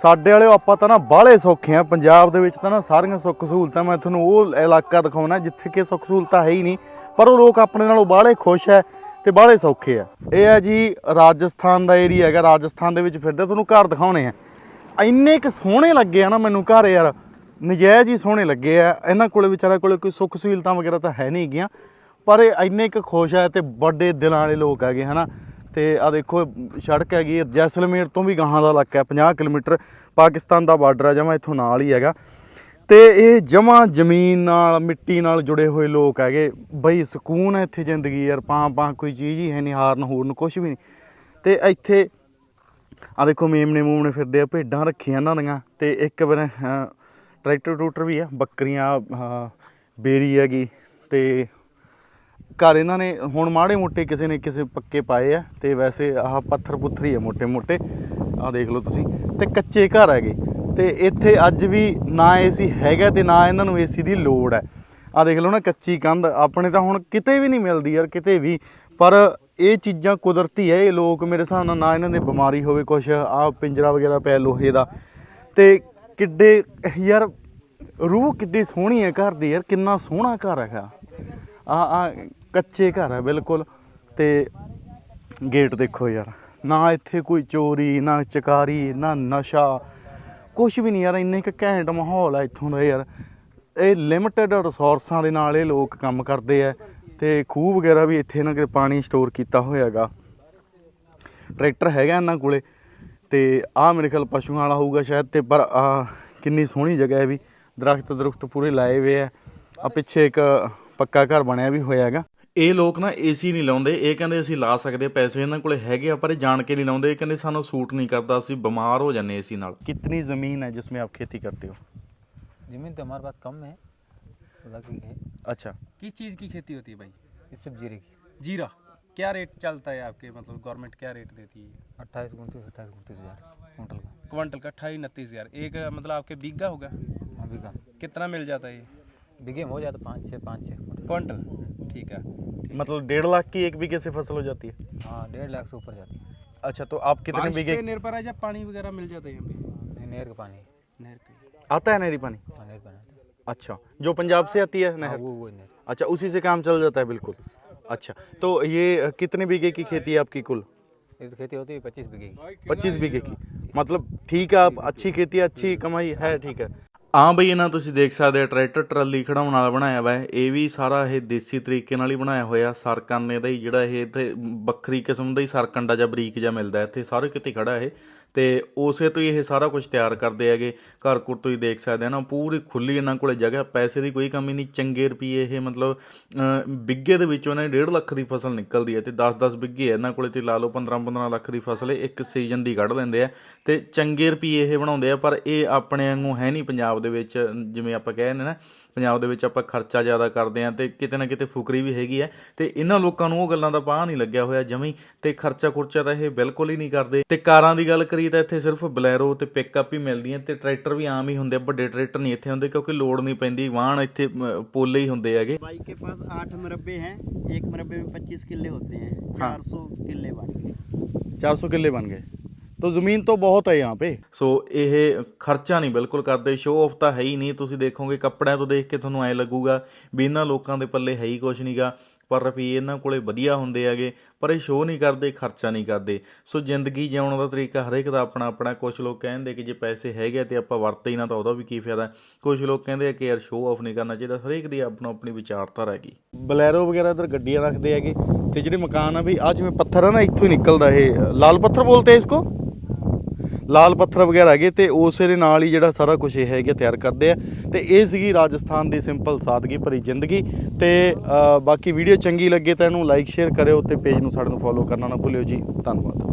ਸਾਡੇ ਵਾਲੇ ਆਪਾਂ ਤਾਂ ਨਾ ਬਾਹਲੇ ਸੌਖੇ ਆ, ਪੰਜਾਬ ਦੇ ਵਿੱਚ ਤਾਂ ਨਾ ਸਾਰੀਆਂ ਸੁੱਖ ਸਹੂਲਤਾਂ, ਮੈਂ ਤੁਹਾਨੂੰ ਉਹ ਇਲਾਕਾ ਦਿਖਾਉਣਾ, ਜਿੱਥੇ ਕਿ ਸੁੱਖ ਸਹੂਲਤਾਂ ਹੈ ਹੀ ਨਹੀਂ, ਪਰ ਉਹ ਲੋਕ ਆਪਣੇ ਨਾਲੋਂ ਬਾਹਲੇ ਖੁਸ਼ ਹੈ ਤੇ ਬਾਹਲੇ ਸੌਖੇ ਆ। ਇਹ ਹੈ ਜੀ ਰਾਜਸਥਾਨ ਦਾ ਏਰੀਆ ਹੈਗਾ, ਰਾਜਸਥਾਨ ਦੇ ਵਿੱਚ ਫਿਰਦੇ, ਤੁਹਾਨੂੰ ਘਰ ਦਿਖਾਉਣੇ ਆ। ਇੰਨੇ ਕੁ ਸੋਹਣੇ ਲੱਗੇ ਆ ਨਾ ਮੈਨੂੰ ਘਰ ਯਾਰ, ਨਜਾਇਜ਼ ਹੀ ਸੋਹਣੇ ਲੱਗੇ ਆ। ਇਹਨਾਂ ਕੋਲੇ ਵਿਚਾਰਾ ਕੋਲੇ ਕੋਈ ਸੁੱਖ ਸਹੂਲਤਾਂ ਵਗੈਰਾ ਤਾਂ ਹੈ ਨਹੀਂ ਗੀਆਂ ਪਰ ਇਹ ਇੰਨੇ ਕੁ ਖੁਸ਼ ਹੈ ਤੇ ਵੱਡੇ ਦਿਲਾਂ ਵਾਲੇ ਲੋਕ ਹੈਗੇ, ਹਨਾ। ਤੇ ਆ ਦੇਖੋ, ਸੜਕ ਹੈਗੀ ਜੈਸਲਮੇਰ ਤੋਂ ਵੀ ਗਾਹਾਂ ਦਾ ਇਲਾਕਾ ਹੈ 50 ਕਿਲੋਮੀਟਰ ਪਾਕਿਸਤਾਨ ਦਾ ਬਾਰਡਰ ਆ ਜਮਾ ਇੱਥੋਂ ਨਾਲ ਹੀ ਹੈਗਾ। ਤੇ ਇਹ ਜਮਾ ਜ਼ਮੀਨ ਨਾਲ, ਮਿੱਟੀ ਨਾਲ ਜੁੜੇ ਹੋਏ ਲੋਕ ਹੈਗੇ। ਬਈ ਸਕੂਨ ਹੈ ਇੱਥੇ ਜ਼ਿੰਦਗੀ, ਯਾਰ ਪਾਂ ਪਾਂ ਕੋਈ ਚੀਜ਼ ਹੀ ਹੈ ਨਹੀਂ, ਹਾਰਨ ਹੂਰਨ ਕੁਝ ਵੀ ਨਹੀਂ। ਤੇ ਇੱਥੇ ਆ ਦੇਖੋ, ਮੇਮਣੇ ਮੂਮਣੇ ਫਿਰਦੇ ਆ, ਭੇਡਾਂ ਰੱਖੀਆਂ ਇਹਨਾਂ ਦੀਆਂ। ਤੇ ਇੱਕ ਬਨ ਟਰੈਕਟਰ ਟਰੂਟਰ ਵੀ ਆ, ਬੱਕਰੀਆਂ ਬੇਰੀ ਹੈਗੀ। ਤੇ ਘਰ ਇਹਨਾਂ ਨੇ ਹੁਣ ਮਾੜੇ ਮੋਟੇ ਕਿਸੇ ਨੇ ਕਿਸੇ ਪੱਕੇ ਪਾਏ ਆ ਤੇ ਵੈਸੇ ਆਹ ਪੱਥਰ ਪੁੱਥਰੀ ਹੀ ਆ ਮੋਟੇ ਮੋਟੇ। ਆਹ ਦੇਖ ਲਓ ਤੁਸੀਂ। ਤੇ ਕੱਚੇ ਘਰ ਹੈਗੇ। ਤੇ ਇੱਥੇ ਅੱਜ ਵੀ ਨਾ ਏਸੀ ਹੈਗਾ ਤੇ ਨਾ ਇਹਨਾਂ ਨੂੰ ਏਸੀ ਦੀ ਲੋੜ ਹੈ। ਆਹ ਦੇਖ ਲਓ ਨਾ ਕੱਚੀ ਕੰਧ। ਆਪਣੇ ਤਾਂ ਹੁਣ ਕਿਤੇ ਵੀ ਨਹੀਂ ਮਿਲਦੀ ਯਾਰ, ਕਿਤੇ ਵੀ। ਪਰ ਇਹ ਚੀਜ਼ਾਂ ਕੁਦਰਤੀ ਹੈ। ਇਹ ਲੋਕ ਮੇਰੇ ਹਿਸਾਬ ਨਾਲ ਨਾ ਇਹਨਾਂ ਦੇ ਬਿਮਾਰੀ ਹੋਵੇ ਕੁਛ। ਆਹ ਪਿੰਜਰਾ ਵਗੈਰਾ ਪੈ ਲੋਹੇ ਦਾ। ਤੇ ਕਿੱਡੇ ਯਾਰ, ਰੂਹ ਕਿੱਡੀ ਸੋਹਣੀ ਹੈ ਘਰ ਦੀ ਯਾਰ। ਕਿੰਨਾ ਸੋਹਣਾ ਘਰ ਹੈਗਾ। ਆ ਆ ਕੱਚੇ ਘਰ ਹੈ ਬਿਲਕੁਲ। ਤੇ ਗੇਟ ਦੇਖੋ ਯਾਰ, ਨਾ ਇੱਥੇ ਕੋਈ ਚੋਰੀ, ਨਾ ਚਕਾਰੀ, ਨਾ ਨਸ਼ਾ ਕੁਝ ਵੀ ਨਹੀਂ ਯਾਰ, ਇੰਨੇ ਕੁ ਘੈਂਟ ਮਾਹੌਲ ਹੈ ਇੱਥੋਂ ਦਾ ਯਾਰ। ਇਹ ਲਿਮਟਿਡ ਰਿਸੋਰਸਾਂ ਦੇ ਨਾਲ ਇਹ ਲੋਕ ਕੰਮ ਕਰਦੇ ਆ, ਤੇ ਖੂਹ ਵਗੈਰਾ ਵੀ ਇੱਥੇ ਇਹਨਾਂ ਕੇ ਪਾਣੀ ਸਟੋਰ ਕੀਤਾ ਹੋਇਆ ਹੈਗਾ ਟਰੈਕਟਰ ਹੈਗਾ ਇਹਨਾਂ ਕੋਲੇ, ਤੇ ਆਹ ਮੇਰੇ ਖਿਆਲ ਪਸ਼ੂਆਂ ਵਾਲਾ ਹੋਊਗਾ ਸ਼ਾਇਦ, ਤੇ ਪਰ ਆ ਕਿੰਨੀ ਸੋਹਣੀ ਜਗ੍ਹਾ ਹੈ ਵੀ। ਦਰਖਤ ਦਰਖਤ ਪੂਰੇ ਲਾਏ ਹੋਏ ਆ। ਆ ਪਿੱਛੇ ਇੱਕ ਪੱਕਾ ਘਰ ਬਣਿਆ ਵੀ ਹੋਇਆ ਹੈਗਾ ਇਹ ਲੋਕ ਨਾ ਏਸੀ ਨਹੀਂ ਲਾਉਂਦੇ ਇਹ ਕਹਿੰਦੇ ਅਸੀਂ ਲਾ ਸਕਦੇ ਪੈਸੇ ਇਹਨਾਂ ਕੋਲੇ ਹੈਗੇ ਆ ਪਰ ਇਹ ਜਾਣ ਕੇ ਨਹੀਂ ਲਾਉਂਦੇ ਇਹ ਕਹਿੰਦੇ ਸਾਨੂੰ ਸੂਟ ਨਹੀਂ ਕਰਦਾ ਅਸੀਂ ਬਿਮਾਰ ਹੋ ਜਾਂਦੇ ਏਸੀ ਨਾਲ ਕਿੰਨੀ ਜ਼ਮੀਨ ਹੈ ਜਿਸ ਮੇਂ ਆਪ ਖੇਤੀ ਕਰਤੇ ਹੋ जमीन तो हमारे पास कम है थोड़ा की है ਅੱਛਾ किस चीज़ की खेती होती है भाई इस सब जीरे की जीरा क्या रेट चलता है आपके मतलब गवर्नमेंट क्या रेट देती है अट्ठाईस उनतीस अट्ठाईस उनतीस हज़ार कुंटल का क्वांटल का अट्ठाईस उनतीस हज़ार एक मतलब आपके बीघा होगा हाँ बीघा कितना मिल जाता है ये बीघे में हो जाता पाँच छः पाँच छः कुंटल क्वांटल ठीक है। मतलब डेढ़ लाख की एक बीघे से फ़सल हो जाती है? हाँ डेढ़ लाख से ऊपर जाती है। अच्छा तो आप कितने बारिश बीघे निर्भर है या पानी वगैरह मिल जाता है यहाँ पे? नहीं, नहर का पानी। नहर के। आता है नहरी पानी? हाँ नहर बनाते अच्छा जो पंजाब से आती है हाँ नहर? वो वो नहर। अच्छा उसी से काम चल जाता है बिल्कुल। अच्छा तो ये अ, कितने बीघे की खेती है आपकी कुल? इस खेती होती है पच्चीस बीघे की। पच्चीस बीघे की। मतलब ठीक है आप अच्छी खेती है अच्छी कमाई है ठीक है। ਹਾਂ ਬਈ, ਇਹਨਾਂ ਤੁਸੀਂ ਦੇਖ ਸਕਦੇ ਆ ਟਰੈਕਟਰ ਟਰਾਲੀ ਖੜਾਉਣ ਵਾਲਾ ਬਣਾਇਆ ਵਾ ਇਹ। ਵੀ ਸਾਰਾ ਇਹ ਦੇਸੀ ਤਰੀਕੇ ਨਾਲ ਹੀ ਬਣਾਇਆ ਹੋਇਆ। ਸਰਕੰਨੇ ਦਾ ਹੀ ਜਿਹੜਾ ਇਹ ਇੱਥੇ ਵੱਖਰੀ ਕਿਸਮ ਦਾ ਹੀ ਸਰਕੰਡਾ ਜਾਂ ਬਰੀਕ ਜਾਂ ਮਿਲਦਾ ਇੱਥੇ। ਸਾਰੇ ਕਿਤੇ ਖੜਾ ਇਹ। ਤੇ ਉਸੇ ਤੋਂ ਹੀ ਇਹ ਸਾਰਾ ਕੁਝ ਤਿਆਰ ਕਰਦੇ ਹੈਗੇ। ਘਰ ਘੁਰ ਤੋਂ ਹੀ ਦੇਖ ਸਕਦੇ ਆ ਨਾ, ਪੂਰੀ ਖੁੱਲੀ ਇਹਨਾਂ ਕੋਲੇ ਜਗ੍ਹਾ। ਪੈਸੇ ਦੀ ਕੋਈ ਕਮੀ ਨਹੀਂ। ਚੰਗੇ ਰੁਪਏ ਇਹ ਮਤਲਬ ਬਿੱਗੇ ਦੇ ਵਿੱਚੋਂ ਇਹਨਾਂ 1.5 ਲੱਖ ਦੀ ਫਸਲ ਨਿਕਲਦੀ ਹੈ ਤੇ 10-10 ਬਿੱਗੇ ਇਹਨਾਂ ਕੋਲੇ ਤੇ ਲਾ ਲਓ 15-15 ਲੱਖ ਦੀ ਫਸਲ ਇਹ ਇੱਕ ਸੀਜ਼ਨ ਦੀ ਕੱਢ ਲੈਂਦੇ ਆ। ਤੇ ਚੰਗੇ ਰੁਪਏ ਇਹ ਬਣਾਉਂਦੇ ਆ, ਪਰ ਇਹ ਆਪਣੇ ਵਾਂਗੂ ਹੈ ਨਹੀਂ ਪੰਜਾਬ ਦੇ ਵਿੱਚ ਜਿਵੇਂ ਆਪਾਂ ਕਹਿੰਦੇ ਨਾ ਪੰਜਾਬ ਦੇ ਵਿੱਚ ਆਪਾਂ ਖਰਚਾ ਜ਼ਿਆਦਾ ਕਰਦੇ ਆ ਤੇ ਕਿਤੇ ਨਾ ਕਿਤੇ ਫੁਕਰੀ ਵੀ ਹੈਗੀ ਹੈ ਤੇ ਇਹਨਾਂ ਲੋਕਾਂ ਨੂੰ ਉਹ ਗੱਲਾਂ ਦਾ ਪਾਹ ਨਹੀਂ ਲੱਗਿਆ ਹੋਇਆ ਜਮੀ ਤੇ ਖਰਚਾ ਖੁਰਚਾ ਤਾਂ ਇਹ ਬਿਲਕੁਲ ਹੀ ਨਹੀਂ ਕਰਦੇ ਤੇ ਕਾਰਾਂ ਦੀ ਗੱਲ ਕਰੀਏ ਤਾਂ ਇੱਥੇ ਸਿਰਫ ਬਲੈਰੋ ਤੇ ਪਿਕਅਪ ਹੀ ਮਿਲਦੀਆਂ ਤੇ ਟਰੈਕਟਰ ਵੀ ਆਮ ਹੀ ਹੁੰਦੇ ਆ, ਵੱਡੇ ਟਰੈਕਟਰ ਨਹੀਂ ਇੱਥੇ ਹੁੰਦੇ ਕਿਉਂਕਿ ਲੋਡ ਨਹੀਂ ਪੈਂਦੀ ਵਾਹਣ ਇੱਥੇ ਅਮ, ਪੋਲੇ ਹੀ ਹੁੰਦੇ ਹੈਗੇ भाई के पास आठ मरबे हैं एक मरबे में पच्चीस किले होते हैं हाँ। चार सौ किले बन गए 400 ਕਿੱਲੇ ਬਣ ਗਏ ਤੋ ਜ਼ਮੀਨ ਤਾਂ ਬਹੁਤ ਹੈ ਯਹਾਂ ਪੇ। ਸੋ ਇਹ ਖਰਚਾ ਨਹੀਂ ਬਿਲਕੁਲ ਕਰਦੇ ਸ਼ੋਅ ਆਫ ਤਾਂ ਹੈ ਹੀ ਨਹੀਂ। ਤੁਸੀਂ ਦੇਖੋਗੇ ਕੱਪੜਿਆਂ ਤੋਂ ਦੇਖ ਕੇ ਤੁਹਾਨੂੰ ਐ ਲੱਗੂਗਾ ਵੀ ਇਹਨਾਂ ਲੋਕਾਂ ਦੇ ਪੱਲੇ ਹੈ ਹੀ ਕੁਝ ਨਹੀਂਗਾ ਪਰ ਰੁਪਏ ਇਹਨਾਂ ਕੋਲੇ ਵਧੀਆ ਹੁੰਦੇ ਹੈਗੇ ਪਰ ਇਹ ਸ਼ੋਅ ਨਹੀਂ ਕਰਦੇ ਖਰਚਾ ਨਹੀਂ ਕਰਦੇ। ਸੋ ਜ਼ਿੰਦਗੀ ਜਿਉਣ ਦਾ ਤਰੀਕਾ ਹਰੇਕ ਦਾ ਆਪਣਾ ਆਪਣਾ ਕੁਝ ਲੋਕ ਕਹਿੰਦੇ ਕਿ ਜੇ ਪੈਸੇ ਹੈਗੇ ਤੇ ਆਪਾਂ ਵਰਤੇ ਹੀ ਨਾ ਤਾਂ ਉਹਦਾ ਵੀ ਕੀ ਫਾਇਦਾ। ਕੁਝ ਲੋਕ ਕਹਿੰਦੇ ਆ ਕਿ ਯਾਰ ਸ਼ੋਅ ਆਫ ਨਹੀਂ ਕਰਨਾ ਚਾਹੀਦਾ ਹਰੇਕ ਦੀ ਆਪਣਾ ਆਪਣੀ ਵਿਚਾਰਧਾਰਾ ਹੈਗੀ। ਬਲੈਰੋ ਵਗੈਰਾ ਇਧਰ ਗੱਡੀਆਂ ਰੱਖਦੇ ਹੈਗੇ ਤੇ ਜਿਹੜੇ ਮਕਾਨ ਆ ਵੀ ਆ ਜਿਵੇਂ ਪੱਥਰ ਆ ਨਾ ਇੱਥੋਂ ਹੀ ਨਿਕਲਦਾ ਇਹ। ਲਾਲ ਪੱਥਰ ਬੋਲਤੇ ਇਸ ਕੋ? ਲਾਲ ਪੱਥਰ ਵਗੈਰਾ ਹੈਗੇ ਤੇ ਉਸੇ ਦੇ ਨਾਲ ਹੀ ਜਿਹੜਾ ਸਾਰਾ ਕੁਝ ਇਹ ਹੈਗਾ ਤਿਆਰ ਕਰਦੇ ਆ। ਤੇ ਇਹ ਸੀਗੀ ਰਾਜਸਥਾਨ ਦੀ ਸਿੰਪਲ ਸਾਦਗੀ ਭਰੀ ਜ਼ਿੰਦਗੀ। ਤੇ ਬਾਕੀ ਵੀਡੀਓ ਚੰਗੀ ਲੱਗੇ ਤਾਂ ਇਹਨੂੰ ਲਾਈਕ ਸ਼ੇਅਰ ਕਰਿਓ ਤੇ ਪੇਜ ਨੂੰ ਸਾਡੇ ਨੂੰ ਫੋਲੋ ਕਰਨਾ ਨਾ ਭੁੱਲਿਓ ਜੀ। ਧੰਨਵਾਦ।